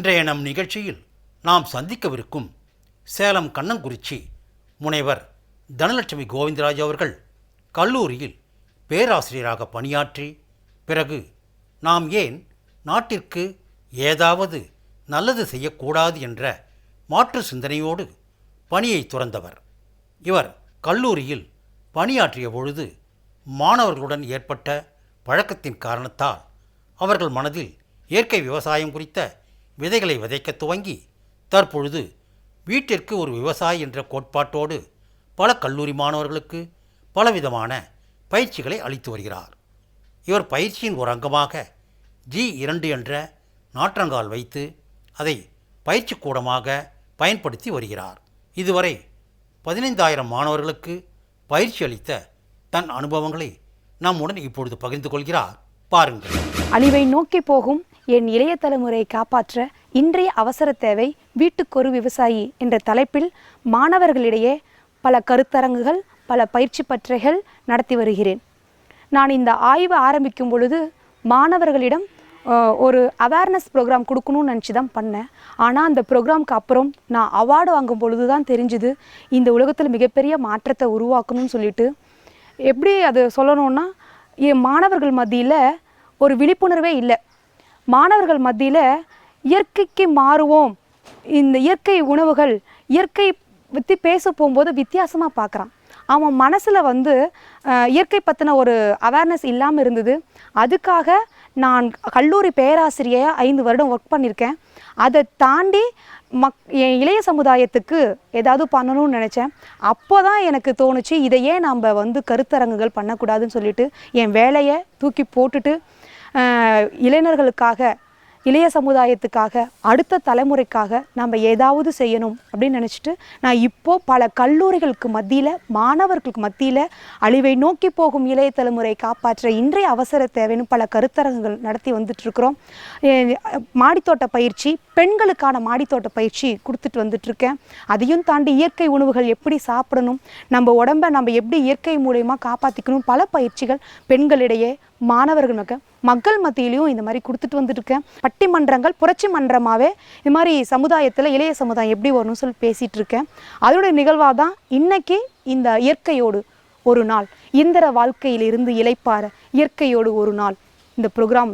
இன்றைய நம் நிகழ்ச்சியில் நாம் சந்திக்கவிருக்கும் சேலம் கண்ணங்குறிச்சி முனைவர் தனலட்சுமி கோவிந்தராஜ் அவர்கள் கல்லூரியில் பேராசிரியராக பணியாற்றி பிறகு நாம் ஏன் நாட்டிற்கு ஏதாவது நல்லது செய்யக்கூடாது என்ற மாற்று சிந்தனையோடு பணியை துறந்தவர். இவர் கல்லூரியில் பணியாற்றிய பொழுது மாணவர்களுடன் ஏற்பட்ட பழக்கத்தின் காரணத்தால் அவர்கள் மனதில் இயற்கை விவசாயம் குறித்த விதைகளை விதைக்க துவங்கி தற்பொழுது வீட்டிற்கு ஒரு விவசாயி என்ற கோட்பாட்டோடு பல கல்லூரி மாணவர்களுக்கு பலவிதமான பயிற்சிகளை அளித்து வருகிறார். இவர் பயிற்சியின் ஒரு அங்கமாக ஜி இரண்டு என்ற நாற்றங்கால் வைத்து அதை பயிற்சி கூடமாக பயன்படுத்தி வருகிறார். இதுவரை பதினைந்தாயிரம் மாணவர்களுக்கு பயிற்சி அளித்த தன் அனுபவங்களை நம்முடன் இப்பொழுது பகிர்ந்து கொள்கிறார். பாருங்கள். அழிவை நோக்கி போகும் என் இளைய தலைமுறையை காப்பாற்ற இன்றைய அவசர தேவை வீட்டுக்கொரு விவசாயி என்ற தலைப்பில் மாணவர்களிடையே பல கருத்தரங்குகள் பல பயிற்சி பற்றைகள் நடத்தி வருகிறேன். நான் இந்த ஆய்வு ஆரம்பிக்கும் பொழுது மாணவர்களிடம் ஒரு அவேர்னஸ் ப்ரோக்ராம் கொடுக்கணும்னு நினச்சி தான் பண்ணேன். ஆனால் அந்த ப்ரோக்ராம்க்கு அப்புறம் நான் அவார்டு வாங்கும் பொழுது தான் தெரிஞ்சுது இந்த உலகத்தில் மிகப்பெரிய மாற்றத்தை உருவாக்கணும்னு சொல்லிட்டு. எப்படி அது சொல்லணும்னா என் மாணவர்கள் மத்தியில் ஒரு விழிப்புணர்வே இல்லை. மாணவர்கள் மத்தியில் இயற்கைக்கு மாறுவோம். இந்த இயற்கை உணவுகள் இயற்கை பற்றி பேச போகும்போது வித்தியாசமாக பார்க்குறான் அவன் மனசில் வந்து இயற்கை பற்றின ஒரு அவேர்னஸ் இல்லாமல் இருந்தது. அதுக்காக நான் கல்லூரி பேராசிரியையாக ஐந்து வருடம் ஒர்க் பண்ணியிருக்கேன் அதை தாண்டி மக் என் இளைய சமுதாயத்துக்கு ஏதாவது பண்ணணும்னு நினச்சேன். அப்போ தான் எனக்கு தோணுச்சு இதை ஏன் நம்ம வந்து கருத்தரங்குகள் பண்ணக்கூடாதுன்னு சொல்லிட்டு என் வேலையை தூக்கி போட்டுட்டு இளைஞர்களுக்காக இளைய சமுதாயத்துக்காக அடுத்த தலைமுறைக்காக நம்ம ஏதாவது செய்யணும் அப்படின்னு நினச்சிட்டு நான் இப்போ பல கல்லூரிகளுக்கு மத்தியில் மாணவர்களுக்கு மத்தியில் அழிவை நோக்கி போகும் இளைய தலைமுறை காப்பாற்ற இன்றைய அவசர தேவைன்னு பல கருத்தரங்குகள் நடத்தி வந்துட்டுருக்குறோம். மாடித்தோட்ட பயிற்சி பெண்களுக்கான மாடித்தோட்ட பயிற்சி கொடுத்துட்டு வந்துட்டுருக்கேன். அதையும் தாண்டி இயற்கை உணவுகள் எப்படி சாப்பிடணும் நம்ம உடம்பை நம்ம எப்படி இயற்கை மூலயமா காப்பாற்றிக்கணும் பல பயிற்சிகள் பெண்களிடையே மாணவர்களுக்கு மக்கள் மத்தியிலையும் இந்த மாதிரி கொடுத்துட்டு வந்துட்டுருக்கேன். பட்டிமன்றங்கள் புரட்சி மன்றமாகவே இது மாதிரி சமுதாயத்தில் இளைய சமுதாயம் எப்படி வரணும்னு சொல்லி பேசிகிட்டு இருக்கேன் அதோடைய நிகழ்வாக தான் இன்றைக்கி இந்த இயற்கையோடு ஒரு நாள் இந்திர வாழ்க்கையிலிருந்து இளைப்பாற இயற்கையோடு ஒரு நாள் இந்த ப்ரோக்ராம்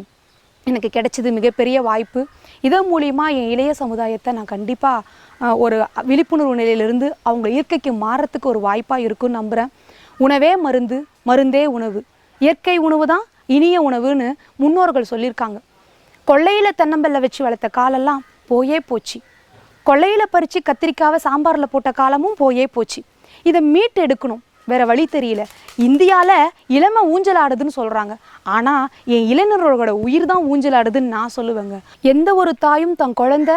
எனக்கு கிடைச்சது மிகப்பெரிய வாய்ப்பு. இதன் மூலிமா என் இளைய சமுதாயத்தை நான் கண்டிப்பாக ஒரு விழிப்புணர்வு நிலையிலிருந்து அவங்க இயற்கைக்கு மாறத்துக்கு ஒரு வாய்ப்பாக இருக்கும்னு நம்புகிறேன் உணவே மருந்து மருந்தே உணவு. இயற்கை உணவு தான் இனிய உணவுன்னு முன்னோர்கள் சொல்லியிருக்காங்க. கொள்ளையில் தென்னம்பல்ல வச்சு வளர்த்த காலெல்லாம் போயே போச்சு. கொள்ளையில் பறித்து கத்திரிக்காவை சாம்பாரில் போட்ட காலமும் போயே போச்சு. இதை மீட்டு எடுக்கணும். வேற வழி தெரியல. இந்தியாவில் இளமை ஊஞ்சலாடுதுன்னு சொல்கிறாங்க ஆனால் என் இளைஞர்களோட உயிர் தான் ஊஞ்சலாடுதுன்னு நான் சொல்லுவேங்க. எந்த ஒரு தாயும் தன் குழந்தை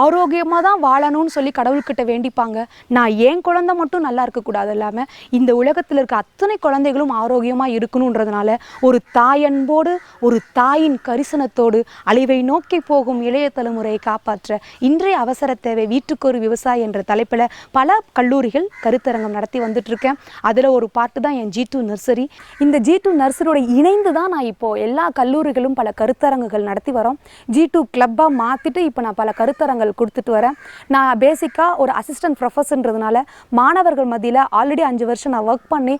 ஆரோக்கியமாக தான் வாழணும்னு சொல்லி கடவுள்கிட்ட வேண்டிப்பாங்க. நான் என் குழந்தை மட்டும் நல்லா இருக்கக்கூடாது இல்லாமல் இந்த உலகத்தில் இருக்க அத்தனை குழந்தைகளும் ஆரோக்கியமாக இருக்கணுன்றதுனால ஒரு தாயன்போடு ஒரு தாயின் கரிசனத்தோடு அழிவை நோக்கி போகும் இளைய தலைமுறையை காப்பாற்ற இன்றைய அவசர தேவை வீட்டுக்கு ஒரு விவசாயி என்ற தலைப்பில் பல கல்லூரிகள் கருத்தரங்கம் நடத்தி வந்துட்டுருக்கேன். அதில் ஒரு பாட்டு தான் என் ஜி டூ நர்சரி. இந்த ஜி டூ நர்சரியோட இணைந்து தான் நான் இப்போது எல்லா கல்லூரிகளும் பல கருத்தரங்குகள் நடத்தி வரோம். ஜி டூ கிளப்பாக மாற்றிட்டு இப்போ நான் பல கருத்தரங்கள் கொடுத்துட்டு வரேன். நான் பேசிக்காக ஒரு அசிஸ்டன்ட் ப்ரொஃபஸர்ன்றதுனால மாணவர்கள் மத்தியில் ஆல்ரெடி அஞ்சு வருஷம் நான் ஒர்க் பண்ணி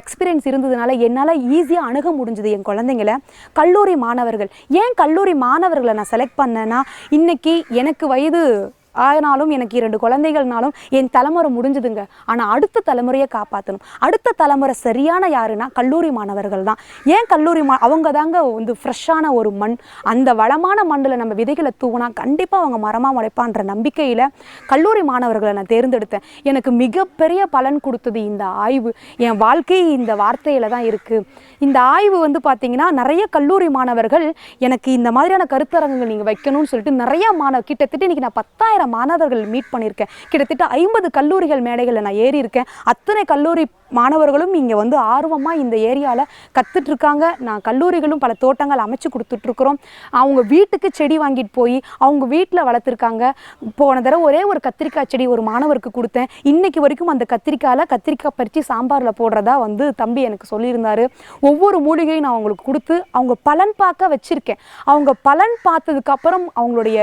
எக்ஸ்பீரியன்ஸ் இருந்ததுனால என்னால் ஈஸியாக அணுக முடிஞ்சது என் குழந்தைங்கள. கல்லூரி மாணவர்கள். ஏன் கல்லூரி மாணவர்களை நான் செலக்ட் பண்ணேன்னா இன்றைக்கி எனக்கு வயது ஆனாலும் எனக்கு இரண்டு குழந்தைகள்னாலும் என் தலைமுறை முடிஞ்சுதுங்க. ஆனால் அடுத்த தலைமுறையை காப்பாற்றணும் அடுத்த தலைமுறை சரியான யாருன்னா கல்லூரி மாணவர்கள் தான். ஏன் கல்லூரி மா அவங்க தாங்க வந்து ஃப்ரெஷ்ஷான ஒரு மண். அந்த வளமான மண்ணில் நம்ம விதைகளை தூவினா கண்டிப்பாக அவங்க மரமாக முளைப்பான்ற நம்பிக்கையில் கல்லூரி மாணவர்களை நான் தேர்ந்தெடுத்தேன். எனக்கு மிகப்பெரிய பலன் கொடுத்தது இந்த ஆய்வு. என் வாழ்க்கை இந்த வார்த்தையில் தான் இருக்குது இந்த ஆய்வு வந்து பார்த்திங்கன்னா நிறைய கல்லூரி மாணவர்கள் எனக்கு இந்த மாதிரியான கருத்தரங்குகள் நீங்கள் வைக்கணும்னு சொல்லிட்டு நிறைய மாணவ கிட்டத்தட்ட இன்றைக்கி நான் பத்தாயிரம் மாணவர்கள் மீட் பண்ணியிருக்கேன். கிட்டத்தட்ட ஐம்பது கல்லூரிகள் மேடைகளில் நான் ஏறி இருக்கேன் அத்தனை கல்லூரி மாணவர்களும் இங்கே வந்து ஆர்வமாக இந்த ஏரியாவில் கற்றுட்ருக்காங்க நான் கல்லூரிகளும் பல தோட்டங்கள் அமைச்சு கொடுத்துட்ருக்குறோம். அவங்க வீட்டுக்கு செடி வாங்கிட்டு போய் அவங்க வீட்டில் வளர்த்துருக்காங்க. போன தடவை ஒரே ஒரு கத்திரிக்காய் செடி ஒரு மாணவருக்கு கொடுத்தேன். இன்றைக்கி வரைக்கும் அந்த கத்திரிக்காயில் கத்திரிக்காய் பறித்து சாம்பாரில் போடுறதா வந்து தம்பி எனக்கு சொல்லியிருந்தார். ஒவ்வொரு மூலிகையும் நான் அவங்களுக்கு கொடுத்து அவங்க பலன் பார்க்க வச்சுருக்கேன். அவங்க பலன் பார்த்ததுக்கப்புறம் அவங்களுடைய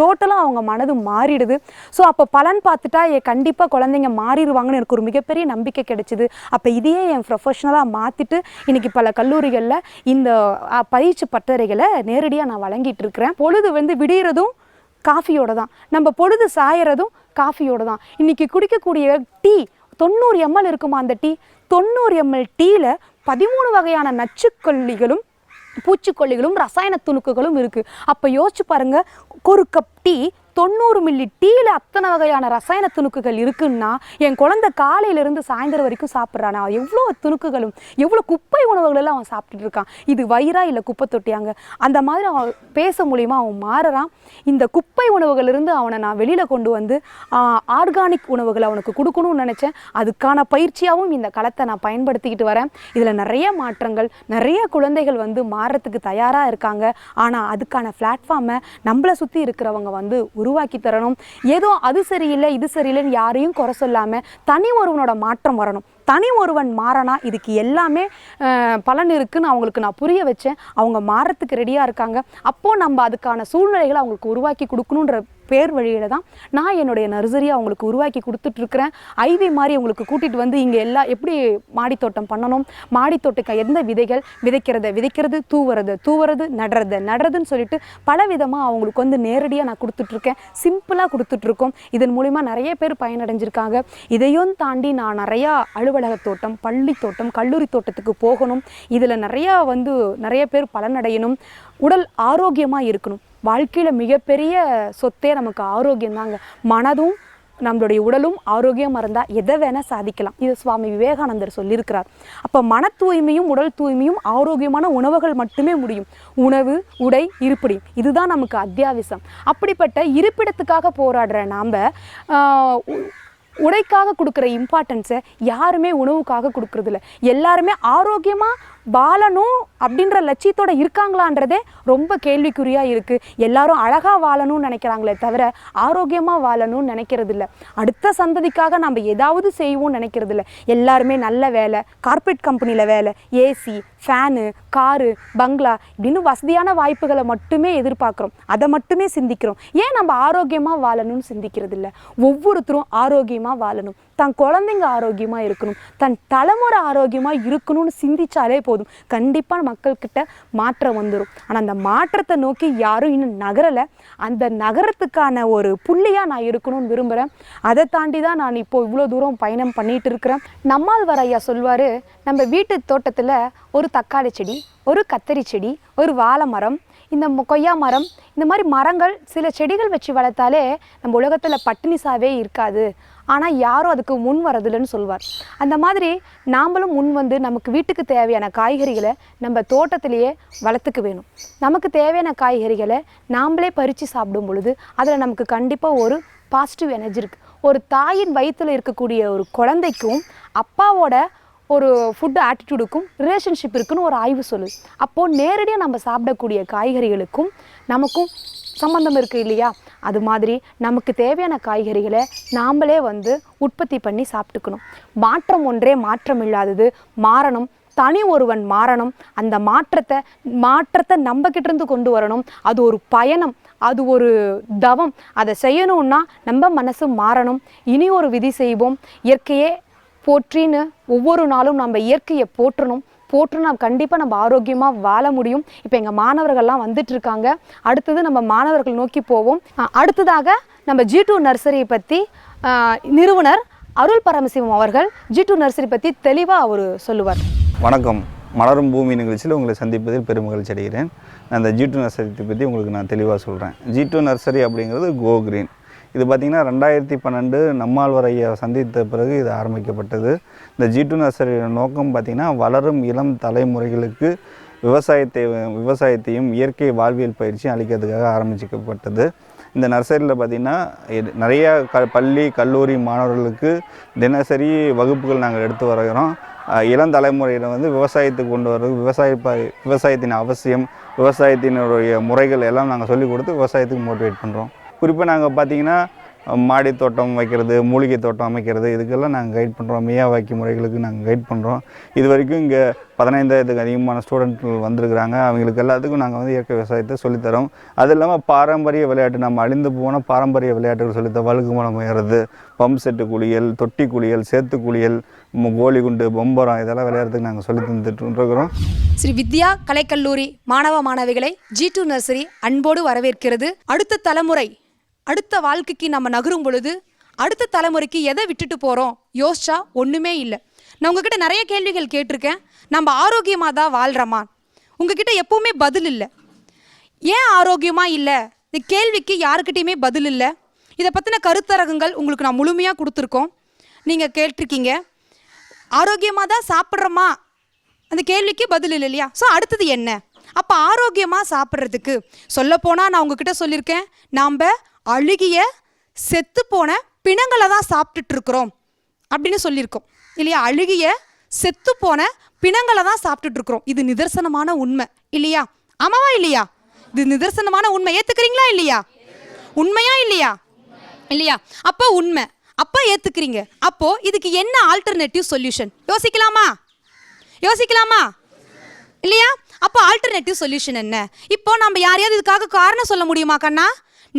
டோட்டலாக அவங்க மனது மாறிடுது. ஸோ அப்போ பலன் பார்த்துட்டா கண்டிப்பாக குழந்தைங்க மாறிடுவாங்கன்னு எனக்கு ஒரு மிகப்பெரிய நம்பிக்கை கிடைச்சிது. அப்போ இதையே என் ப்ரொஃபஷனலாக மாற்றிட்டு இன்றைக்கி பல கல்லூரிகளில் இந்த பயிற்சி பட்டறைகளை நேரடியாக நான் வழங்கிட்டு இருக்கிறேன் பொழுது வந்து விடியறதும் காஃபியோட தான். நம்ம பொழுது சாயறதும் காஃபியோட தான். இன்றைக்கி குடிக்கக்கூடிய டீ தொண்ணூறு எம்எல் இருக்குமா அந்த டீ? தொண்ணூறு எம்எல் டீயில் பதிமூணு வகையான நச்சுக்கொல்லிகளும் பூச்சிக்கொல்லிகளும் ரசாயன துணுக்குகளும் இருக்குது அப்போ யோசிச்சு பாருங்க ஒரு கப் டீ தொண்ணூறு மில்லி டீயில் அத்தனை வகையான ரசாயன துணுக்குகள் இருக்குன்னா என் குழந்தை காலையிலேருந்து சாயந்தரம் வரைக்கும் சாப்பிட்றானா? எவ்வளோ துணுக்குகளும் எவ்வளோ குப்பை உணவுகள் எல்லாம் அவன் சாப்பிட்டுட்டு இருக்கான்? இது வயிறா இல்லை குப்பை தொட்டியாங்க? அந்த மாதிரி அவன் பேச மூலியமாக அவன் மாறுறான். இந்த குப்பை உணவுகளிலிருந்து அவனை நான் வெளியில் கொண்டு வந்து ஆர்கானிக் உணவுகளை அவனுக்கு கொடுக்கணும்னு நினச்சேன். அதுக்கான பயிற்சியாகவும் இந்த களத்தை நான் பயன்படுத்திக்கிட்டு வரேன். இதில் நிறைய மாற்றங்கள் நிறைய குழந்தைகள் வந்து மாறுறதுக்கு தயாராக இருக்காங்க. ஆனால் அதுக்கான பிளாட்ஃபார்மை நம்மளை சுற்றி இருக்கிறவங்க வந்து உருவாக்கி தரணும். ஏதோ அது சரியில்லை இது சரியில்லைன்னு யாரையும் குறை சொல்லாமல் தனி ஒருவனோட மாற்றம் வரணும். தனி ஒருவன் மாறனா? இதுக்கு எல்லாமே பலன் இருக்குன்னு அவங்களுக்கு நான் புரிய வச்சேன். அவங்க மாறத்துக்கு ரெடியாக இருக்காங்க. அப்போது நம்ம அதுக்கான சூழ்நிலைகளை அவங்களுக்கு உருவாக்கி கொடுக்கணுன்ற பேர் வழியில் தான் நான் என்னுடைய நர்சரியை அவங்களுக்கு உருவாக்கி கொடுத்துட்ருக்குறேன். ஐவி மாதிரி அவங்களுக்கு கூட்டிகிட்டு வந்து இங்கே எல்லா எப்படி மாடித்தோட்டம் பண்ணணும்? மாடித்தோட்டக்க எந்த விதைகள் விதைக்கிறத விதைக்கிறது தூவுறது தூவுறது நடுறது நடுறதுன்னு சொல்லிட்டு பல விதமாக அவங்களுக்கு வந்து நேரடியாக நான் கொடுத்துட்ருக்கேன். சிம்பிளாக கொடுத்துட்ருக்கோம். இதன் மூலிமா நிறைய பேர் பயனடைஞ்சிருக்காங்க. இதையும் தாண்டி நான் நிறையா அலுவலக தோட்டம் பள்ளி தோட்டம் கல்லூரி தோட்டத்துக்கு போகணும். இதில் நிறையா வந்து நிறைய பேர் பலனடையணும். உடல் ஆரோக்கியமாக இருக்கணும். வாழ்க்கையில் மிகப்பெரிய சொத்தே நமக்கு ஆரோக்கியம் தாங்க மனதும் நம்மளுடைய உடலும் ஆரோக்கியமாக இருந்தால் எதை வேணால் சாதிக்கலாம். இது சுவாமி விவேகானந்தர் சொல்லியிருக்கிறார். அப்போ மன தூய்மையும் உடல் தூய்மையும் ஆரோக்கியமான உணவுகள் மட்டுமே முடியும். உணவு உடை இருப்பிடம். இதுதான் நமக்கு அத்தியாவசியம். அப்படிப்பட்ட இருப்பிடத்துக்காக போராடுற நாம் உடைக்காக கொடுக்குற இம்பார்ட்டன்ஸை யாருமே உணவுக்காக கொடுக்குறதில்ல. எல்லாருமே ஆரோக்கியமாக வாழணும் அப்படின்ற லட்சியத்தோட இருக்காங்களான்றதே ரொம்ப கேள்விக்குறியாக இருக்குது எல்லாரும் அழகாக வாழணும்னு நினைக்கிறாங்களே தவிர ஆரோக்கியமாக வாழணும்னு நினைக்கிறது இல்லை அடுத்த சந்ததிக்காக நம்ம ஏதாவது செய்வோம்னு நினைக்கிறது இல்லை எல்லாருமே நல்ல வேலை கார்பரேட் கம்பெனியில் வேலை ஏசி ஃபேனு காரு பங்களா இப்படின்னு வசதியான வாய்ப்புகளை மட்டுமே எதிர்பார்க்குறோம். அதை மட்டுமே சிந்திக்கிறோம். ஏன் நம்ம ஆரோக்கியமாக வாழணும்னு சிந்திக்கிறது இல்லை ஒவ்வொருத்தரும் ஆரோக்கியமாக வாழணும். தன் குழந்தைங்க ஆரோக்கியமாக இருக்கணும். தன் தலைமுறை ஆரோக்கியமாக இருக்கணும்னு சிந்திச்சாலே போதும். கண்டிப்பாக மக்கள்கிட்ட மாற்றம் வந்துடும் ஆனால் அந்த மாற்றத்தை நோக்கி யாரும் இன்னும் நகரலை. அந்த நகரத்துக்கான ஒரு புள்ளியாக நான் இருக்கணும்னு விரும்புகிறேன் அதை தாண்டி தான் நான் இப்போ இவ்வளோ தூரம் பயணம் பண்ணிட்டு இருக்கிறேன். நம்மாழ்வார் ஐயா சொல்வார் நம்ம வீட்டு தோட்டத்தில் ஒரு தக்காளி செடி ஒரு கத்தரி செடி ஒரு வாழை மரம் இந்த கொய்யா மரம் இந்த மாதிரி மரங்கள் சில செடிகள் வச்சு வளர்த்தாலே நம்ம உலகத்தில் பட்டினிசாவே இருக்காது. ஆனால் யாரும் அதுக்கு முன் வரதில்லைன்னு சொல்வார். அந்த மாதிரி நாமளும் முன் வந்து நமக்கு வீட்டுக்கு தேவையான காய்கறிகளை நம்ம தோட்டத்திலேயே வளர்த்துக்க வேணும். நமக்கு தேவையான காய்கறிகளை நாம்ளே பறித்து சாப்பிடும் பொழுது அதில் நமக்கு கண்டிப்பாக ஒரு பாசிட்டிவ் எனர்ஜி இருக்குது ஒரு தாயின் வயிற்றில் இருக்கக்கூடிய ஒரு குழந்தைக்கும் அப்பாவோட ஒரு ஃபுட் ஆட்டிடியூடுக்கும் ரிலேஷன்ஷிப் இருக்குன்னு ஒரு ஆய்வு சொல்லு. அப்போது நேரடியாக நம்ம சாப்பிடக்கூடிய காய்கறிகளுக்கும் நமக்கும் சம்மந்தம் இருக்குது இல்லையா? அது மாதிரி நமக்கு தேவையான காய்கறிகளை நாம்ளே வந்து உற்பத்தி பண்ணி சாப்பிட்டுக்கணும். மாற்றம் ஒன்றே மாற்றம் இல்லாதது. மாறணும். தனி ஒருவன் மாறணும். அந்த மாற்றத்தை மாற்றத்தை நம்மக்கிட்ட இருந்து கொண்டு வரணும். அது ஒரு பயணம். அது ஒரு தவம். அதை செய்யணும்னா நம்ம மனசு மாறணும். இனி ஒரு விதி செய்வோம். இயற்கையே போற்றின்னு ஒவ்வொரு நாளும் நம்ம இயற்கையை போற்றணும். போற்றுனா கண்டிப்பாக நம்ம ஆரோக்கியமாக வாழ முடியும். இப்போ எங்கள் மாணவர்கள்லாம் வந்துட்டு இருக்காங்க அடுத்தது நம்ம மாணவர்கள் நோக்கி போவோம். அடுத்ததாக நம்ம ஜி டூ நர்சரியை பற்றி நிறுவனர் அருள் பரமசிவம் அவர்கள் ஜி டூ நர்சரி பற்றி தெளிவாக அவர் சொல்லுவார். வணக்கம். மலரும் பூமி நிகழ்ச்சியில் உங்களை சந்திப்பதில் பெருமகிழ்ச்சி அடைகிறேன். அந்த ஜி டூ நர்சரி பற்றி உங்களுக்கு நான் தெளிவாக சொல்கிறேன் ஜி டூ நர்சரி அப்படிங்கிறது கோ கிரீன். இது பார்த்திங்கன்னா ரெண்டாயிரத்தி பன்னெண்டு நம்மாழ்வார் ஐயா சந்தித்த பிறகு இது ஆரம்பிக்கப்பட்டது. இந்த ஜி டூ நர்சரியோட நோக்கம் பார்த்திங்கன்னா வளரும் இளம் தலைமுறைகளுக்கு விவசாயத்தை விவசாயத்தையும் இயற்கை வாழ்வியல் பயிற்சியும் அளிக்கிறதுக்காக ஆரம்பிக்கப்பட்டது. இந்த நர்சரியில் பார்த்திங்கன்னா இது க பள்ளி கல்லூரி மாணவர்களுக்கு தினசரி வகுப்புகள் நாங்கள் எடுத்து வருகிறோம். இளம் தலைமுறையில் வந்து விவசாயத்துக்கு கொண்டு வர்றது விவசாய ப விவசாயத்தின் அவசியம் விவசாயத்தினுடைய முறைகள் எல்லாம் நாங்கள் சொல்லிக் கொடுத்து விவசாயத்துக்கு மோட்டிவேட் பண்ணுறோம் குறிப்பாக நாங்கள் பார்த்தீங்கன்னா மாடி தோட்டம் வைக்கிறது மூலிகை தோட்டம் அமைக்கிறது இதுக்கெல்லாம் நாங்கள் கைட் பண்ணுறோம் மியாவாக்கி முறைகளுக்கு நாங்கள் கைட் பண்ணுறோம் இது வரைக்கும் இங்கே பதினைந்தாயிரத்துக்கு அதிகமான ஸ்டூடெண்ட்கள் வந்திருக்கிறாங்க. அவங்களுக்கு எல்லாத்துக்கும் நாங்கள் வந்து இயற்கை விவசாயத்தை சொல்லித்தரோம். அது இல்லாமல் பாரம்பரிய விளையாட்டு நம்ம அழிந்து போன பாரம்பரிய விளையாட்டுகள் சொல்லித்தரோம் வழுக்கு மலம் ஏறுறது பம்ப் செட்டு குளியல் தொட்டி குளியல் சேத்து குளியல் கோலி குண்டு பொம்பரம் இதெல்லாம் விளையாடுறதுக்கு நாங்கள் சொல்லி தந்துட்டு இருக்கிறோம் ஸ்ரீ வித்யா கலைக்கல்லூரி மாணவ மாணவிகளை ஜி டூ நர்சரி அன்போடு வரவேற்கிறது. அடுத்த தலைமுறை அடுத்த வாழ்க்கைக்கு நம்ம நகரும் பொழுது அடுத்த தலைமுறைக்கு எதை விட்டுட்டு போகிறோம் யோசிச்சா ஒன்றுமே இல்லை. நான் உங்ககிட்ட நிறைய கேள்விகள் கேட்டிருக்கேன். நம்ம ஆரோக்கியமாக தான் வாழ்கிறோமா உங்ககிட்ட எப்பவுமே பதில் இல்லை. ஏன் ஆரோக்கியமாக இல்லை? இந்த கேள்விக்கு யாருக்கிட்டேயுமே பதில் இல்லை. இதை பற்றின கருத்தரகங்கள் உங்களுக்கு நான் முழுமையாக கொடுத்துருக்கோம். நீங்கள் கேட்டிருக்கீங்க. ஆரோக்கியமாக தான் சாப்பிட்றோமா? அந்த கேள்விக்கு பதில் இல்லை இல்லையா? ஸோ அடுத்தது என்ன? அப்போ ஆரோக்கியமாக சாப்பிட்றதுக்கு சொல்லப்போனால் நான் உங்ககிட்ட சொல்லியிருக்கேன். நாம் அழுகிய செத்துப்போன பிணங்களை தான் சாப்பிட்டுட்டு இருக்கிறோம் அப்படின்னு சொல்லியிருக்கோம். இல்லையா? அழுகிய செத்துப்போன பிணங்களை தான் சாப்பிட்டுட்டு இருக்கிறோம் இது நிதர்சனமான உண்மை. இல்லையா? ஆமாவா இல்லையா? இது நிதர்சனமான உண்மை. ஏத்துக்கிறீங்களா இல்லையா? உண்மையா இல்லையா? இல்லையா? அப்போ உண்மை. அப்போ ஏத்துக்கிறீங்க. அப்போ இதுக்கு என்ன ஆல்டர்னேட்டிவ் சொல்யூஷன் யோசிக்கலாமா? யோசிக்கலாமா? இல்லையா? அப்போ ஆல்டர்னேட்டிவ் சொல்யூஷன் என்ன? இப்போ நம்ம யாரையாவது இதுக்காக காரணம் சொல்ல முடியுமா கண்ணா?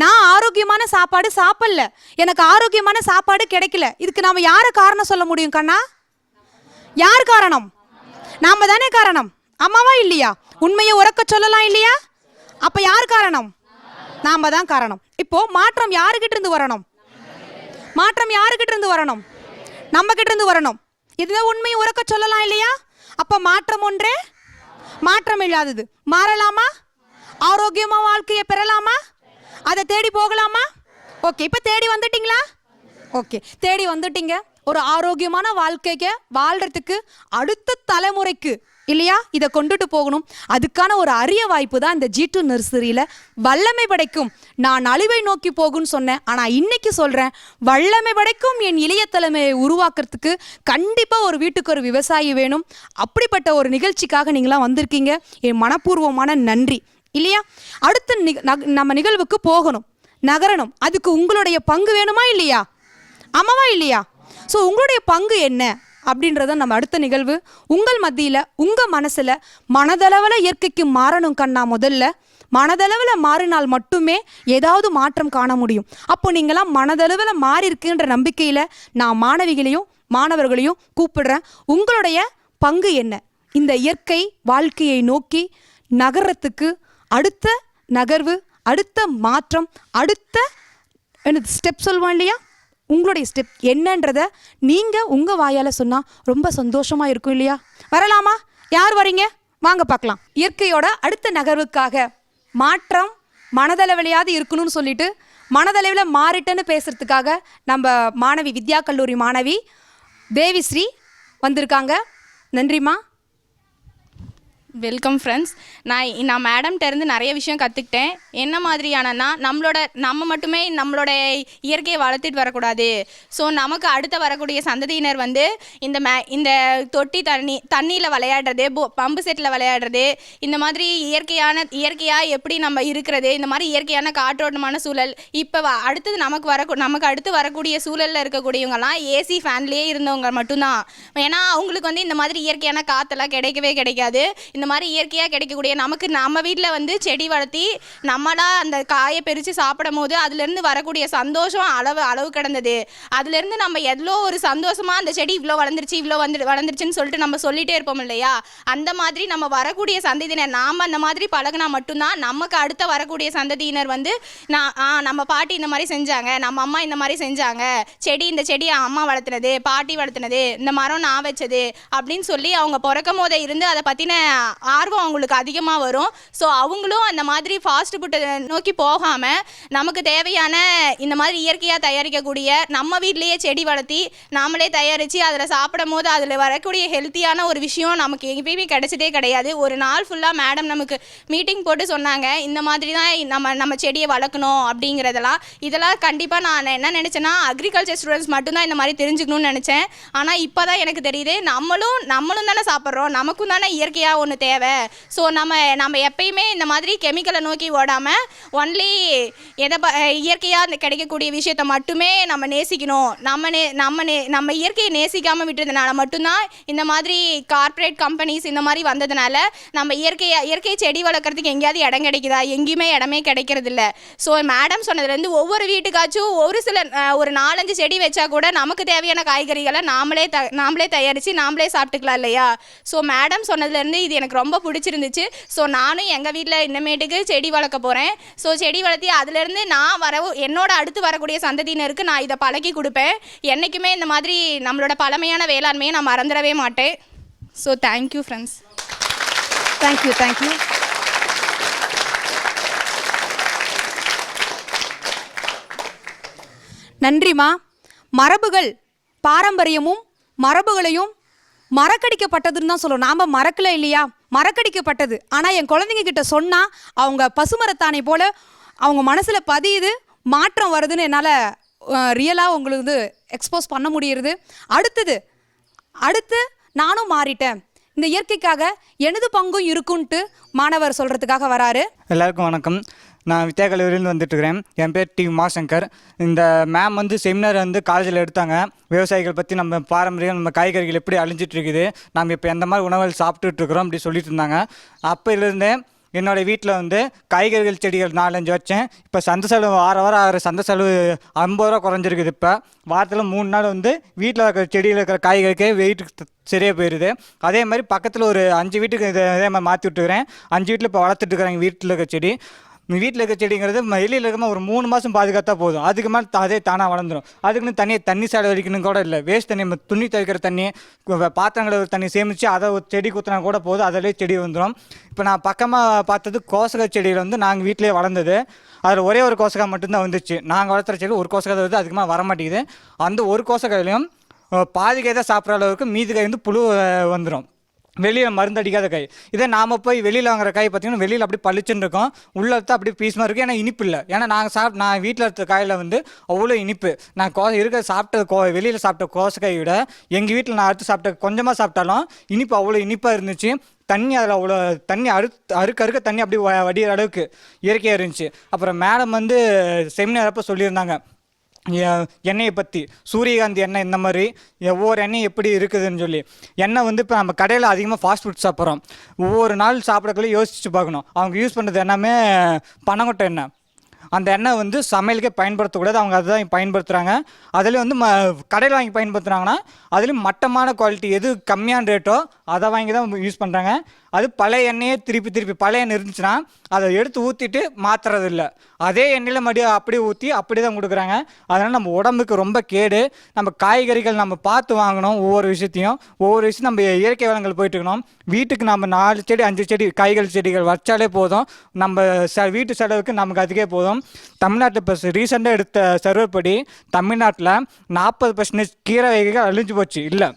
நான் ஆரோக்கியமான சாப்பாடு சாப்பிடல. எனக்கு ஆரோக்கியமான சாப்பாடு கிடைக்கல. இதுக்கு நாம யாரை காரணம் சொல்ல முடியும் கண்ணா? யார் காரணம்? நாம தானே காரணம். அம்மாவா இல்லையா? உண்மையை உறக்க சொல்லலாம் இல்லையா? அப்ப யார் காரணம்? நாம தான் காரணம். இப்போ மாற்றம் யாருக்கிட்ட இருந்து வரணும்? மாற்றம் யாருக்கிட்ட இருந்து வரணும்? நம்ம கிட்ட இருந்து வரணும். இதுதான் உண்மையை உறக்க சொல்லலாம் இல்லையா? அப்ப மாற்றம் ஒன்றே? மாற்றம் இல்லாதது. மாறலாமா? ஆரோக்கியமா வாழ்க்கையை பெறலாமா? அதை தேடி போகலாமா? ஓகே இப்போ தேடி வந்துட்டீங்களா? ஓகே தேடி வந்துட்டீங்க. ஒரு ஆரோக்கியமான வாழ்க்கைக்கு வாழ்கிறதுக்கு அடுத்த தலைமுறைக்கு இல்லையா? இதை கொண்டுட்டு போகணும். அதுக்கான ஒரு அரிய வாய்ப்பு தான் இந்த ஜி டூ நர்சரியில் வல்லமை படைக்கும். நான் அழிவை நோக்கி போகும்னு சொன்னேன். ஆனால் இன்னைக்கு சொல்கிறேன் வல்லமை படைக்கும் என் இளைய தலைமையை உருவாக்குறதுக்கு கண்டிப்பாக ஒரு வீட்டுக்கு ஒரு விவசாயி வேணும். அப்படிப்பட்ட ஒரு நிகழ்ச்சிக்காக நீங்களாம் வந்திருக்கீங்க. என் மனப்பூர்வமான நன்றி. இல்லையா? அடுத்த நம்ம நிகழ்வுக்கு போகணும். நகரணும். அதுக்கு உங்களுடைய பங்கு வேணுமா இல்லையா? ஆமாவா இல்லையா? ஸோ உங்களுடைய பங்கு என்ன? அப்படின்றத நம்ம அடுத்த நிகழ்வு உங்கள் மத்தியில் உங்கள் மனசில் மனதளவில் இயற்கைக்கு மாறணும் கண்ணா முதல்ல. மனதளவில் மாறினால் மட்டுமே ஏதாவது மாற்றம் காண முடியும். அப்போ நீங்களாம் மனதளவில் மாறி இருக்குன்ற நம்பிக்கையில் நான் மாணவிகளையும் மாணவர்களையும் கூப்பிடுறேன். உங்களுடைய பங்கு என்ன? இந்த இயற்கை வாழ்க்கையை நோக்கி நகரத்துக்கு அடுத்த நகர்வு அடுத்த மாற்றம் அடுத்த என்னது ஸ்டெப் சொல்லுவோம் இல்லையா? உங்களுடைய ஸ்டெப் என்னன்றத நீங்கள் உங்கள் வாயால் சொன்னால் ரொம்ப சந்தோஷமாக இருக்கும் இல்லையா? வரலாமா? யார் வரீங்க? வாங்க பார்க்கலாம். இயற்கையோட அடுத்த நகர்வுக்காக மாற்றம் மனதளவிலையாவது இருக்கணும்னு சொல்லிட்டு மனதளவில் மாறிட்டேன்னு பேசுகிறதுக்காக நம்ம மாணவி வித்யா கல்லூரி மாணவி தேவிஸ்ரீ வந்திருக்காங்க. நன்றிம்மா. வெல்கம் ஃப்ரெண்ட்ஸ் நான் நான் மேடம்கிட்ட இருந்து நிறைய விஷயம் கற்றுக்கிட்டேன் என்ன மாதிரியானனா நம்மளோட நம்ம மட்டுமே நம்மளோட இயற்கையை வளர்த்துட்டு வரக்கூடாது. ஸோ நமக்கு அடுத்த வரக்கூடிய சந்ததியினர் வந்து இந்த மே இந்த தொட்டி தண்ணி தண்ணியில் விளையாடுறது போ பம்பு செட்டில் விளையாடுறது இந்த மாதிரி இயற்கையான இயற்கையாக எப்படி நம்ம இருக்கிறது இந்த மாதிரி இயற்கையான காற்றோட்டமான சூழல் இப்போ வ- அடுத்தது நமக்கு வர நமக்கு அடுத்து வரக்கூடிய சூழலில் இருக்கக்கூடியவங்கலாம் ஏசி ஃபேன்லேயே இருந்தவங்க மட்டும்தான். ஏன்னா அவங்களுக்கு வந்து இந்த மாதிரி இயற்கையான காற்றெல்லாம் கிடைக்கவே கிடைக்காது. இந்த மாதிரி இயற்கையாக கிடைக்கக்கூடிய நமக்கு நம்ம வீட்டில் வந்து செடி வளர்த்தி நம்மளா அந்த காயை பிரித்து சாப்பிடும் போது அதுலேருந்து வரக்கூடிய சந்தோஷம் அளவு அளவு கிடந்தது. அதுலேருந்து நம்ம எவ்வளோ ஒரு சந்தோஷமாக அந்த செடி இவ்வளோ வளர்ந்துருச்சு இவ்வளோ வந்து வளர்ந்துருச்சுன்னு சொல்லிட்டு நம்ம சொல்லிட்டே இருப்போம் இல்லையா? அந்த மாதிரி நம்ம வரக்கூடிய சந்ததியினர் நாம் அந்த மாதிரி பழகுனா மட்டும்தான் நமக்கு அடுத்த வரக்கூடிய சந்ததியினர் வந்து நான் ஆ நம்ம பாட்டி இந்த மாதிரி செஞ்சாங்க நம்ம அம்மா இந்த மாதிரி செஞ்சாங்க செடி இந்த செடி அம்மா வளர்த்துனது பாட்டி வளர்த்துனது இந்த மரம் நான் வச்சது அப்படின்னு சொல்லி அவங்க பிறக்கும் போதே இருந்து அதை பற்றின ஆர்வம் அவங்களுக்கு அதிகமாக வரும். ஸோ அவங்களும் அந்த மாதிரி ஃபாஸ்ட் ஃபுட்டை நோக்கி போகாமல் நமக்கு தேவையான இந்த மாதிரி இயற்கையாக தயாரிக்கக்கூடிய நம்ம வீட்டிலேயே செடி வளர்த்தி நாமளே தயாரித்து அதில் சாப்பிடும் போது அதில் வரக்கூடிய ஹெல்த்தியான ஒரு விஷயம் நமக்கு எப்பயுமே கிடைச்சதே கிடையாது. ஒரு நாள் ஃபுல்லாக மேடம் நமக்கு மீட்டிங் போட்டு சொன்னாங்க இந்த மாதிரி தான் நம்ம நம்ம செடியை வளர்க்கணும் அப்படிங்கிறதெல்லாம். இதெல்லாம் கண்டிப்பாக நான் என்ன நினச்சேன்னா அக்ரிகல்ச்சர் ஸ்டூடெண்ட்ஸ் மட்டும்தான் இந்த மாதிரி தெரிஞ்சுக்கணும்னு நினச்சேன். ஆனால் இப்போ தான் எனக்கு தெரியுது நம்மளும் நம்மளும் தானே சாப்பிட்றோம் நமக்கும் தானே இயற்கையாக ஒன்று தேவை. ஸோ நம்ம நம்ம எப்பயுமே இந்த மாதிரி கெமிக்கலை நோக்கி ஓடாமல் ஒன்லி எதை ப இயற்கையாக கிடைக்கக்கூடிய விஷயத்த மட்டுமே நம்ம நேசிக்கணும். நம்ம நே நம்ம நே நம்ம இயற்கையை நேசிக்காமல் விட்டுறதுனால மட்டும்தான் இந்த மாதிரி கார்ப்பரேட் கம்பெனிஸ் இந்த மாதிரி வந்ததுனால நம்ம இயற்கையை இயற்கை செடி வளர்க்குறதுக்கு எங்கேயாவது இடம் கிடைக்குதா? எங்கேயுமே இடமே கிடைக்கிறது இல்லை ஸோ மேடம் சொன்னதுலேருந்து ஒவ்வொரு வீட்டுக்காச்சும் ஒரு சில ஒரு நாலஞ்சு செடி வச்சா கூட நமக்கு தேவையான காய்கறிகளை நாமளே த நாமளே தயாரித்து நாமளே சாப்பிட்டுக்கலாம் இல்லையா? ஸோ மேடம் சொன்னதுலேருந்து இது எனக்கு எனக்கு ரொம்ப பிடிச்சிருந்துச்சு. ஸோ நானும் எங்கள் வீட்டில் இன்னமேட்டுக்கு செடி வளர்க்க போகிறேன் ஸோ செடி வளர்த்தி அதுலேருந்து நான் வர என்னோட அடுத்து வரக்கூடிய சந்ததியினருக்கு நான் இதை பழக்கி கொடுப்பேன். என்றைக்குமே இந்த மாதிரி நம்மளோட பழமையான வேளாண்மையை நான் மறந்துடவே மாட்டேன். So thank you friends thank you thank you நன்றிம்மா மரபுகள் பாரம்பரியமும் மரபுகளையும் மறக்கடிக்கப்பட்டதுன்னு தான் சொல்லுவோம் நாம் மறக்கல இல்லையா? மறக்கடிக்கப்பட்டது. ஆனால் என் குழந்தைங்க கிட்ட சொன்னால் அவங்க பசுமரத்தானை போல் அவங்க மனசில் பதியுது மாற்றம் வருதுன்னு என்னால் ரியலாக உங்களுக்கு வந்து எக்ஸ்போஸ் பண்ண முடியுது அடுத்தது அடுத்து நானும் மாறிட்டேன். இந்த இயற்கைக்காக எனது பங்கும் இருக்குன்ட்டு மாணவர் சொல்கிறதுக்காக வராரு. எல்லாருக்கும் வணக்கம். நான் வித்யா கல்லூரியிலேருந்து வந்துட்டுருக்கிறேன். என் பேர் டி உமாசங்கர். இந்த மேம் வந்து செமினார் வந்து காலேஜில் எடுத்தாங்க. விவசாயிகள் பற்றி நம்ம பாரம்பரியம் நம்ம காய்கறிகள் எப்படி அழிஞ்சிட்ருக்குது நம்ம இப்போ எந்த மாதிரி உணவுகள் சாப்பிட்டுட்ருக்குறோம் அப்படி சொல்லிட்டு இருந்தாங்க. அப்போலேருந்தே என்னோடய வீட்டில் வந்து காய்கறிகள் செடிகள் நாலஞ்சு வச்சேன். இப்போ சந்தை செலவு வார வாரம் ஆகிற சந்தை செலவு ஐம்பது ரூபா குறைஞ்சிருக்குது இப்போ. வாரத்தில் மூணு நாள் வந்து வீட்டில் இருக்கிற செடியில் இருக்கிற காய்கறிக்கே வெயிட்டு சரியாக போயிடுது அதே மாதிரி பக்கத்தில் ஒரு அஞ்சு வீட்டுக்கு இதை இதே மாதிரி மாற்றி விட்டுக்கிறேன் அஞ்சு வீட்டில் இப்போ வளர்த்துட்டு வீட்டில் இருக்கிற செடி. வீட்டில் இருக்க செடிங்கிறது வெளியில் இருக்காம ஒரு மூணு மாதம் பாதுகாத்தா போதும். அதுக்கு மேலே அதே தானாக வளர்ந்துடும் அதுக்குன்னு தனியாக தண்ணி சாலை வலிக்கணும் கூட இல்லை. வேஸ்ட் தண்ணி துணி துவைக்கிற தண்ணி பாத்திரங்களை ஒரு தண்ணி சேமித்து அதை ஒரு செடி குத்தினா கூட போதும். அதிலே செடி வந்துடும் இப்போ நான் பக்கமாக பார்த்தது கோசக செடியில் வந்து நாங்கள் வீட்டிலே வளர்ந்தது. அதில் ஒரே ஒரு கோசக்காய் மட்டும்தான் வந்துச்சு. நாங்கள் வளர்த்துற செடி ஒரு கோசக்காய் வருது அதுக்கு வர மாட்டேங்குது அந்த ஒரு கோசக்காயிலையும் பாதிக்காய் தான் சாப்பிட்ற அளவுக்கு மீதி காய் வந்து புழு வந்துடும் வெளியில் மருந்து அடிக்காத காய். இதே நாம் போய் வெளியில் வாங்குற காய் பார்த்தீங்கன்னா வெளியில் அப்படி பளிச்சுன்னு இருக்கும். உள்ள தான் அப்படி பீஸ்மாக இருக்கும். ஏன்னா இனிப்பு இல்லை. ஏன்னா நாங்கள் சாப்பிட் நான் வீட்டில் இருக்க காயில் வந்து அவ்வளோ இனிப்பு. நான் கோ இருக்க சாப்பிட்ட கோ வெளியில் சாப்பிட்ட கோசக்காயை விட எங்கள் வீட்டில் நான் அறுத்து சாப்பிட்ட கொஞ்சமாக சாப்பிட்டாலும் இனிப்பு அவ்வளோ இனிப்பாக இருந்துச்சு. தண்ணி அதில் அவ்வளோ தண்ணி அறு அறுக்க அறுக்க தண்ணி அப்படி வ- வடிகிற அளவுக்கு இயற்கையாக இருந்துச்சு. அப்புறம் மேடம் வந்து செமினார் அப்போ சொல்லியிருந்தாங்க. எண்ணெயை பற்றி சூரியகாந்தி எண்ணெய் இந்த மாதிரி ஒவ்வொரு எண்ணெய் எப்படி இருக்குதுன்னு சொல்லி. எண்ணெய் வந்து இப்போ நம்ம கடையில் அதிகமாக ஃபாஸ்ட் ஃபுட் சாப்பிட்றோம். ஒவ்வொரு நாள் சாப்பிடக்குள்ள யோசிச்சு பார்க்கணும். அவங்க யூஸ் பண்ணுறது எல்லாமே பனங்கொட்டை எண்ணெய். அந்த எண்ணெய் வந்து சமையலுக்கே பயன்படுத்தக்கூடாது. அவங்க அதுதான் பயன்படுத்துகிறாங்க அதுலேயும் வந்து ம கடையில் வாங்கி பயன்படுத்துகிறாங்கன்னா அதுலேயும் மட்டமான குவாலிட்டி எது கம்மியான ரேட்டோ அதை வாங்கி தான் யூஸ் பண்ணுறாங்க அது பழைய எண்ணெயே திருப்பி திருப்பி பழைய எண்ணெய் இருந்துச்சுன்னா அதை எடுத்து ஊற்றிட்டு மாற்றுறது இல்லை அதே எண்ணெயில் மறுபடியும் அப்படியே ஊற்றி அப்படி தான் கொடுக்குறாங்க. அதனால் நம்ம உடம்புக்கு ரொம்ப கேடு. நம்ம காய்கறிகள் நம்ம பார்த்து வாங்கணும் ஒவ்வொரு விஷயத்தையும். ஒவ்வொரு விஷயம் நம்ம இயற்கை வளங்கள் போயிட்டு இருக்கணும். வீட்டுக்கு நம்ம நாலு செடி அஞ்சு செடி காய்கறி செடிகள் வச்சாலே போதும். நம்ம ச வீட்டு செலவுக்கு நமக்கு அதுக்கே போதும். தமிழ்நாட்டில் இப்போ ரீசெண்டாக எடுத்த சர்வே படி தமிழ்நாட்டில் நாற்பது பர்சன்டேஜ் கீரை வகைகள் அழிஞ்சு போச்சு. இல்லை.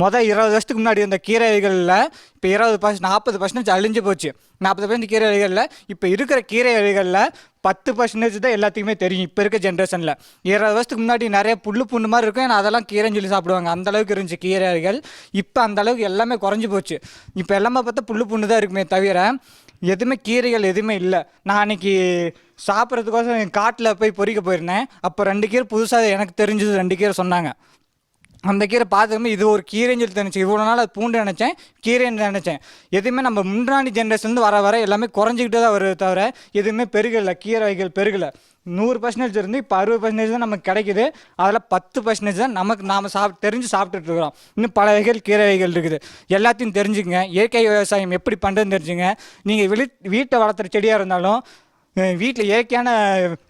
மொதல் இருபது வருஷத்துக்கு முன்னாடி இருந்த கீரை வகைகளில் இப்போ இருபது பர்சன்ட் நாற்பது பர்சன்டேஜ் அழிஞ்சு போச்சு. நாற்பது பர்சன்ட் கீரை வகைகளில் இப்போ இருக்கிற கீரை வகைகளில் பத்து பர்சன்டேஜ் தான் எல்லாத்துக்குமே தெரியும் இப்போ இருக்க ஜென்ரேஷனில் இருபது வருஷத்துக்கு முன்னாடி நிறைய புல்லு புண்ணு மாதிரி இருக்கும் ஏன்னா அதெல்லாம் கீரைன்னு சொல்லி சாப்பிடுவாங்க. அந்த அளவுக்கு இருந்துச்சு கீரை வகைகள் இப்போ அந்தளவுக்கு எல்லாமே குறைஞ்சி போச்சு. இப்போ எல்லாமே பார்த்தா புல்லு புண்ணு தான் இருக்குமே தவிர எதுவுமே கீரைகள் எதுவுமே இல்லை. நான் அன்றைக்கி சாப்பிட்றதுக்கோசம் காட்டில் போய் பொறிக்க போயிருந்தேன். அப்போ ரெண்டு கீரை புதுசாக எனக்கு தெரிஞ்சது ரெண்டு கீரை சொன்னாங்க. அந்த கீரை பார்த்துக்கும்போது இது ஒரு கீரைன்னு சொல்லி தெரிஞ்சு இவ்வளோ நாள் அது பூண்டு நினச்சேன் கீரைன்னு நினச்சேன். எதுவுமே நம்ம முன்னாடி ஜென்ரேஷன்லேருந்து வர வர எல்லாமே குறைஞ்சிக்கிட்டே தான் வருது தவிர எதுவுமே பெருகலை. கீரை வகைகள் பெருகலை. நூறு பர்சன்டேஜ் இருந்து இப்போ அறுபது பர்சன்டேஜ் தான் நமக்கு கிடைக்குது. அதில் பத்து பர்சன்டேஜ் தான் நமக்கு நாம் சாப் தெரிஞ்சு சாப்பிட்டுட்டு இருக்கிறோம். இன்னும் பல வகைகள் கீரை வகைகள் இருக்குது. எல்லாத்தையும் தெரிஞ்சுக்கங்க. இயற்கை விவசாயம் எப்படி பண்ணுறதுன்னு தெரிஞ்சுங்க. நீங்கள் வெளி வீட்டை வளர்த்துற செடியாக இருந்தாலும் வீட்டில் இயற்கையான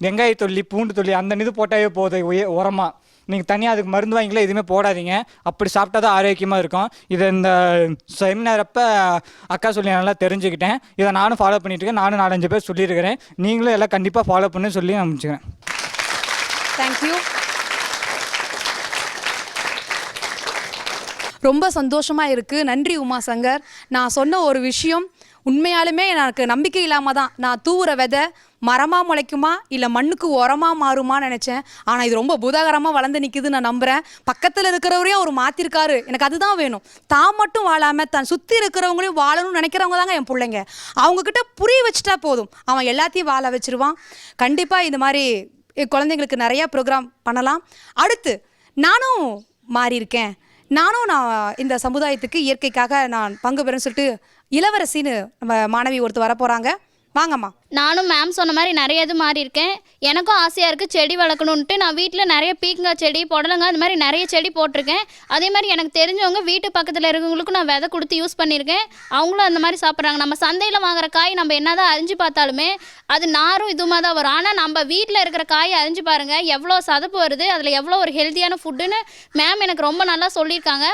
வெங்காய தொல்லி பூண்டு தொல்லி அந்த இது போட்டாவே போகுது உரமாக நீங்கள் தனியாக அதுக்கு மருந்து வாங்கிக்கலாம் எதுவுமே போடாதீங்க. அப்படி சாப்பிட்டா தான் ஆரோக்கியமாக இருக்கும். இதை இந்த செமினார் அப்போ அக்கா சொல்லி நல்லா தெரிஞ்சுக்கிட்டேன். இதை நானும் ஃபாலோ பண்ணிட்டு இருக்கேன். நானும் நாலஞ்சு பேர் சொல்லியிருக்கிறேன். நீங்களும் எல்லாம் கண்டிப்பாக ஃபாலோ பண்ணு சொல்லி நான் முடிச்சுக்கிறேன். தேங்க்யூ ரொம்ப சந்தோஷமாக இருக்குது நன்றி உமா சங்கர் நான் சொன்ன ஒரு விஷயம் உண்மையாலுமே எனக்கு நம்பிக்கை இல்லாமல் தான். நான் தூவுற விதை மரமாக முளைக்குமா? இல்லை மண்ணுக்கு உரமாக மாறுமா நினச்சேன். ஆனால் இது ரொம்ப பூதாகரமாக வளர்ந்து நிற்குது நான் நம்புகிறேன் பக்கத்தில் இருக்கிறவரையும் அவர் மாற்றிருக்காரு எனக்கு அதுதான் வேணும். தான் மட்டும் வாழாமல் தன் சுற்றி இருக்கிறவங்களையும் வாழணும்னு நினைக்கிறவங்க தாங்க என் பிள்ளைங்க. அவங்கக்கிட்ட புரிய வச்சுட்டா போதும். அவன் எல்லாத்தையும் வாழ வச்சுருவான். கண்டிப்பாக இந்த மாதிரி குழந்தைங்களுக்கு நிறையா ப்ரோக்ராம் பண்ணலாம். அடுத்து நானும் மாறியிருக்கேன். நானும் நான் இந்த சமுதாயத்துக்கு இயற்கைக்காக நான் பங்கு பெறேன்னு சொல்லிட்டு இளவரசின்னு நம்ம மாணவி ஒருத்தர் வர போகிறாங்க வாங்கம்மா. நானும் மேம் சொன்ன மாதிரி நிறைய இது மாறி இருக்கேன். எனக்கும் ஆசையாக இருக்குது செடி வளர்க்கணுன்ட்டு நான் வீட்டில் நிறைய பீக்கங்காய் செடி புடலங்காய் அந்த மாதிரி நிறைய செடி போட்டிருக்கேன். அதே மாதிரி எனக்கு தெரிஞ்சவங்க வீட்டு பக்கத்தில் இருக்கவங்களுக்கும் நான் விதை கொடுத்து யூஸ் பண்ணியிருக்கேன். அவங்களும் அந்த மாதிரி சாப்பிட்றாங்க. நம்ம சந்தையில் வாங்குற காய் நம்ம என்னதான் அரிஞ்சு பார்த்தாலுமே அது நாரும் இதுமாக தான் வரும். ஆனால் நம்ம வீட்டில் இருக்கிற காயை அரிஞ்சு பாருங்கள் எவ்வளோ சதப்பு வருது. அதில் எவ்வளோ ஒரு ஹெல்த்தியான ஃபுட்டுன்னு மேம் எனக்கு ரொம்ப நல்லா சொல்லியிருக்காங்க.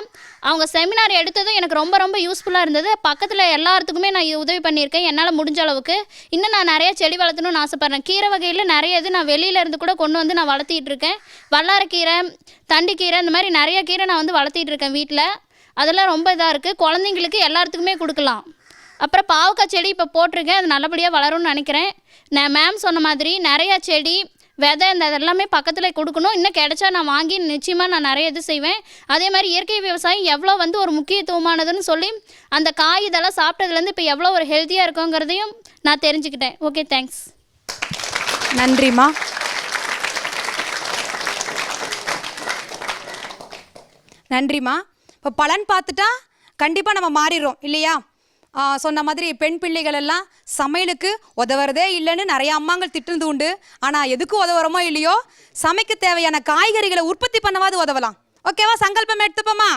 அவங்க செமினார் எடுத்ததும் எனக்கு ரொம்ப ரொம்ப யூஸ்ஃபுல்லாக இருந்தது. பக்கத்தில் எல்லாத்துக்குமே நான் உதவி பண்ணியிருக்கேன். என்னால் முடிஞ்ச அளவுக்கு. இன்னும் நான் நான் நிறைய செடி வளர்த்தணும்னு ஆசைப்பட்றேன். கீரை வகையில் நிறைய இது நான் வெளியில இருந்து கூட கொண்டு வந்து நான் வளர்த்திட்டு இருக்கேன். வல்லாரக்கீரை தண்டிக்கீரை இந்த மாதிரி நிறைய கீரை நான் வந்து வளர்த்திட்டு இருக்கேன் வீட்டில் அதெல்லாம் ரொம்ப இதாக இருக்குது குழந்தைங்களுக்கு எல்லாத்துக்குமே கொடுக்கலாம். அப்புறம் பாவக்காய் செடி இப்போ போட்டிருக்கேன். அது நல்லபடியாக வளரும்னு நினைக்கிறேன். நான் மேம் சொன்ன மாதிரி நிறையா செடி விதை இந்த இதெல்லாமே பக்கத்தில் கொடுக்கணும். இன்னும் கிடைச்சா நான் வாங்கி நிச்சயமாக நான் நிறைய இது செய்வேன். அதே மாதிரி இயற்கை விவசாயம் எவ்வளோ வந்து ஒரு முக்கியத்துவமானதுன்னு சொல்லி அந்த காய் இதெல்லாம் சாப்பிட்டதுலேருந்து இப்போ எவ்வளோ ஒரு ஹெல்த்தியாக இருக்குங்கிறதையும் நான் தெரிஞ்சுக்கிட்டேன். ஓகே தேங்க்ஸ் நன்றிம்மா. நன்றிம்மா. இப்போ பலன் பார்த்துட்டா கண்டிப்பாக நம்ம மாறிடுறோம் இல்லையா? சொன்ன மாதிரி பெண் பிள்ளைகள் எல்லாம் சமையலுக்கு உதவுறதே இல்லைன்னு நிறைய அம்மாங்கள் திட்டுனது உண்டு. ஆனால் எதுக்கு உதவுறோமோ இல்லையோ சமைக்க தேவையான காய்கறிகளை உற்பத்தி பண்ணவாது உதவலாம். ஓகேவா சங்கல்பம் எடுத்துப்போமா?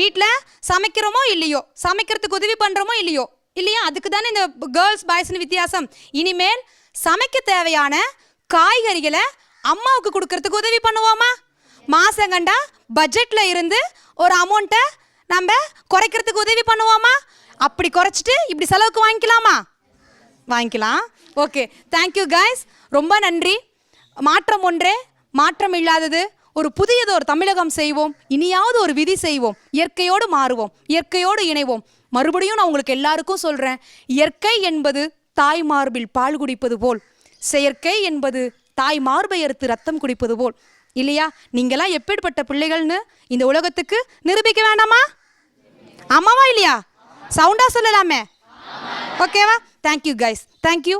வீட்டில் சமைக்கிறோமோ இல்லையோ சமைக்கிறதுக்கு உதவி பண்ணுறோமோ இல்லையோ இல்லையா? அதுக்கு தானே இந்த கேர்ள்ஸ் பாய்ஸ்னு வித்தியாசம். இனிமேல் சமைக்க தேவையான காய்கறிகளை அம்மாவுக்கு கொடுக்கறதுக்கு உதவி பண்ணுவோமா? மாசம் கண்டா இருந்து ஒரு அமௌண்ட்டை நம்ம குறைக்கிறதுக்கு உதவி பண்ணுவோமா? அப்படி குறைச்சிட்டு இப்படி செலவுக்கு வாங்கிக்கலாமா? வாங்கிக்கலாம். ஓகே தேங்க்யூ கைஸ் ரொம்ப நன்றி. மாற்றம் ஒன்றே மாற்றம் இல்லாதது. ஒரு புதியது ஒரு தமிழகம் செய்வோம். இனியாவது ஒரு விதி செய்வோம். இயற்கையோடு மாறுவோம். இயற்கையோடு இணைவோம். மறுபடியும் நான் உங்களுக்கு எல்லாருக்கும் சொல்கிறேன் இயற்கை என்பது தாய் மார்பில் பால் குடிப்பது போல். செயற்கை என்பது தாய் மார்பை அறுத்து ரத்தம் குடிப்பது போல். இல்லையா? நீங்களாம் எப்படிப்பட்ட பிள்ளைகள்னு இந்த உலகத்துக்கு நிரூபிக்க வேண்டாமா? ஆமாவா இல்லையா? சவுண்டா சொல்லலாமே? ஓகேவா? Thank you guys thank you